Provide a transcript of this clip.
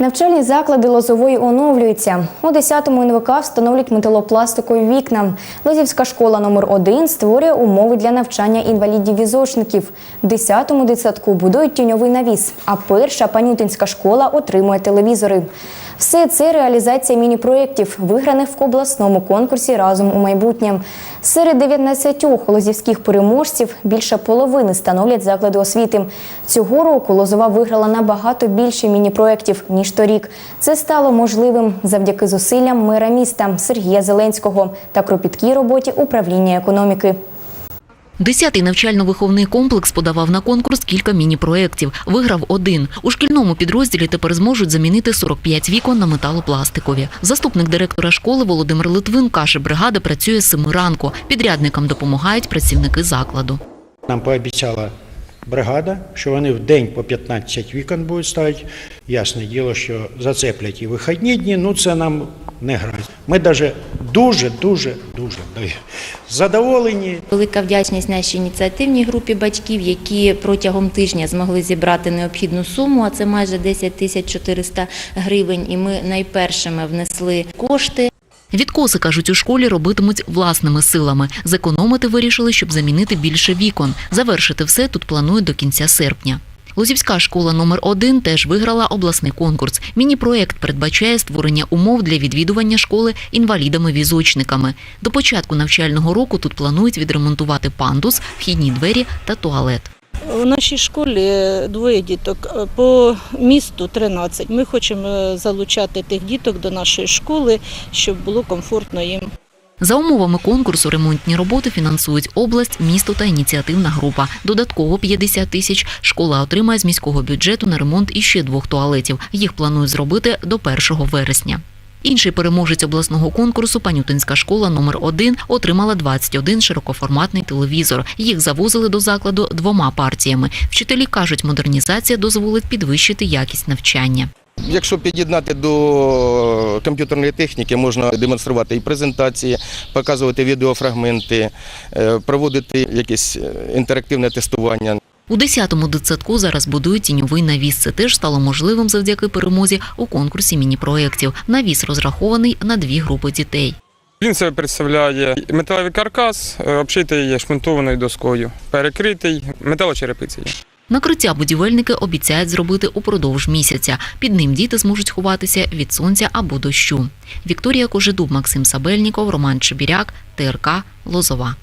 Навчальні заклади Лозової оновлюються. У 10-му НВК встановлять металопластикові вікна. Лозівська школа номер 1 створює умови для навчання інвалідів-візочників. В 10-му дитсадку будують тіньовий навіс, а перша панютинська школа отримує телевізори. Все це реалізація міні-проєктів, виграних в обласному конкурсі разом у майбутнє. Серед 19 лозівських переможців більше половини становлять заклади освіти. Цього року Лозова виграла набагато більше міні-проєктів, ніж торік. Це стало можливим завдяки зусиллям мера міста Сергія Зеленського та кропіткій роботі управління економіки. Десятий навчально-виховний комплекс подавав на конкурс кілька міні-проєктів. Виграв один. У шкільному підрозділі тепер зможуть замінити 45 вікон на металопластикові. Заступник директора школи Володимир Литвин каже, бригада працює з семи ранку. Підрядникам допомагають працівники закладу. Нам пообіцяла бригада, що вони в день по 15 вікон будуть ставити. Ясне діло, що зацеплять і вихідні дні, ну це нам не грає. Ми навіть дуже, дуже, дуже задоволені. Велика вдячність нашій ініціативній групі батьків, які протягом тижня змогли зібрати необхідну суму, а це майже 10 тисяч 400 гривень. І ми найпершими внесли кошти. Відкоси, кажуть, у школі робитимуть власними силами. Зекономити вирішили, щоб замінити більше вікон. Завершити все тут планують до кінця серпня. Лозівська школа номер 1 теж виграла обласний конкурс. Міні-проєкт передбачає створення умов для відвідування школи інвалідами-візочниками. До початку навчального року тут планують відремонтувати пандус, вхідні двері та туалет. У нашій школі двоє діток, по місту 13. Ми хочемо е, залучати тих діток до нашої школи, щоб було комфортно їм. За умовами конкурсу ремонтні роботи фінансують область, місто та ініціативна група. Додатково 50 тисяч школа отримає з міського бюджету на ремонт іще двох туалетів. Їх планують зробити до 1 вересня. Інший переможець обласного конкурсу Панютинська школа номер 1 отримала 21 широкоформатний телевізор. Їх завозили до закладу двома партіями. Вчителі кажуть, модернізація дозволить підвищити якість навчання. Якщо під'єднати до комп'ютерної техніки, можна демонструвати і презентації, показувати відеофрагменти, е, проводити якесь е, інтерактивне тестування. У 10-му дитсадку зараз будують тіньовий навіс. Це теж стало можливим завдяки перемозі у конкурсі міні-проєктів. Навіс розрахований на дві групи дітей. Він себе представляє металевий каркас, е, обшитий шмонтованою доскою, перекритий металочерепицею. Накриття будівельники обіцяють зробити упродовж місяця. Під ним діти зможуть ховатися від сонця або дощу. Вікторія Кожедуб, Максим Сабельніков, Роман Чебіряк, ТРК Лозова.